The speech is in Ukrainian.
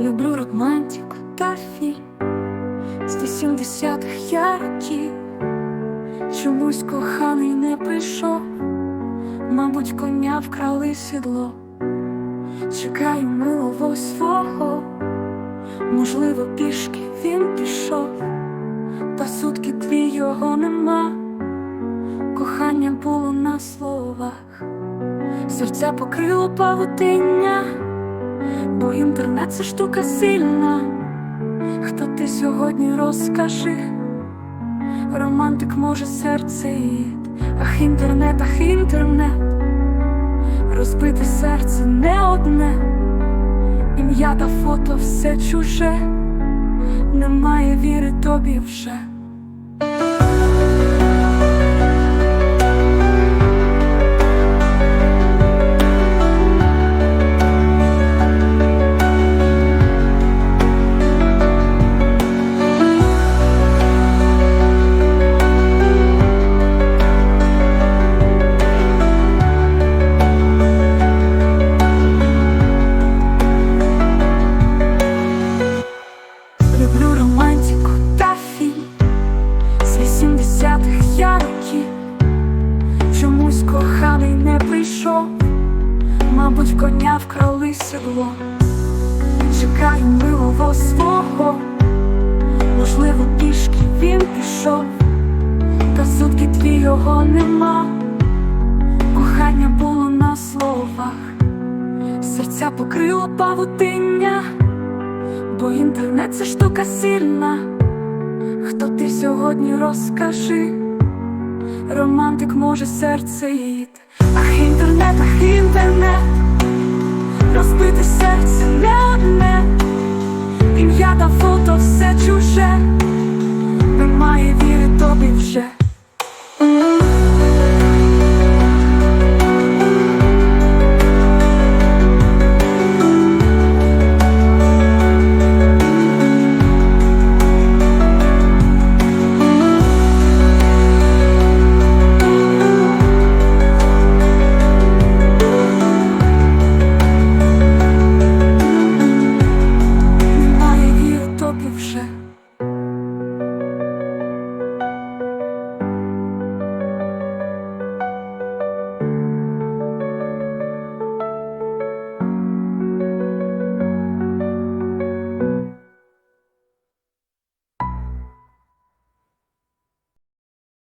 Люблю романтику та фільм. З 80-х ярків Чомусь коханий не прийшов, мабуть, коня вкрали сідло. Чекаю милого свого, можливо, пішки він пішов, та сутки дві його нема. Кохання було на словах, серця покрило павутиння, бо інтернет це штука сильна. Хто ти сьогодні розкажи? Романтик може серце ах інтернет, ах інтернет, розбите серце не одне, ім'я та фото все чуже, немає віри тобі вже. 80-х Чомусь коханий не прийшов, мабуть, коня вкрали седло. Чекаю милого свого, можливо, пішки він пішов, та сутки дві його нема. Кохання було на словах, серця покрило павутиння. Бо інтернет це штука сильна. Хто ти сьогодні розкажи? Романтик може серце їти. Ах, інтернет, ах, інтернет, розбите серце не одне, ім'я та фото все чуже,